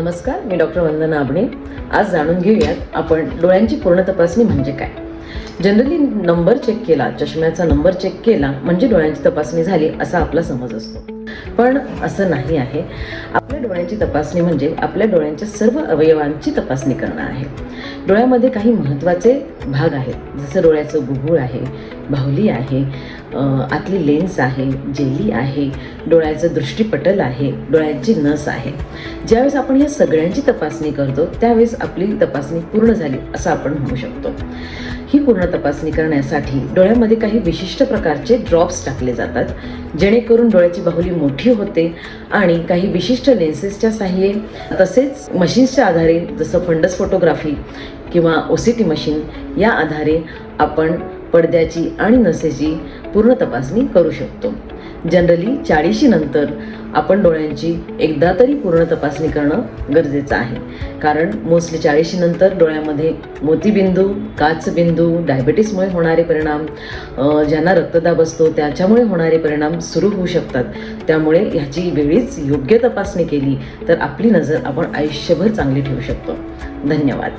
नमस्कार मी डॉक्टर वंदना आबणे. आज जाणून घेऊयात आपण डोळ्यांची पूर्ण तपासणी म्हणजे काय? जनरली नंबर चेक केला चष्म्याचा नंबर चेक केला म्हणजे डोळ्यांची तपासणी झाली असा आपला समज असतो. पण असं नाही आहे. आपल्या डोळ्यांची तपासणी म्हणजे आपल्या डोळ्यांच्या सर्व अवयवांची तपासणी करणं आहे. डोळ्यामध्ये काही महत्त्वाचे भाग आहेत. जसं डोळ्याचं गुगुळ आहे बाहुली आहे आतली लेन्स आहे जेली आहे डोळ्याचं दृष्टीपटल आहे डोळ्यांची नस आहे. ज्यावेळेस आपण या सगळ्यांची तपासणी करतो त्यावेळेस आपली तपासणी पूर्ण झाली असं आपण म्हणू शकतो. ही पूर्ण तपासणी करण्यासाठी डोळ्यामध्ये काही विशिष्ट प्रकारचे ड्रॉप्स टाकले जातात जेणेकरून डोळ्याची बाहुली मोठी होते आणि काही विशिष्ट लेन्सेसच्या साह्ये तसेच मशीन्सच्या आधारे जसं फंडस फोटोग्राफी किंवा ओ सी टी मशीन या आधारे आपण पडद्याची आणि नसेची पूर्ण तपासणी करू शकतो. जनरली चाळीशी नंतर आपण डोळ्यांची एकदा तरी पूर्ण तपासणी करणं गरजेचं आहे. कारण मोस्टली चाळीशी नंतर डोळ्यामध्ये मोतीबिंदू काचबिंदू डायबेटीसमुळे होणारे परिणाम ज्यांना रक्तदाब असतो त्याच्यामुळे होणारे परिणाम सुरू होऊ शकतात. त्यामुळे ह्याची वेळीच योग्य तपासणी केली तर आपली नजर आपण आयुष्यभर चांगली ठेवू शकतो. धन्यवाद.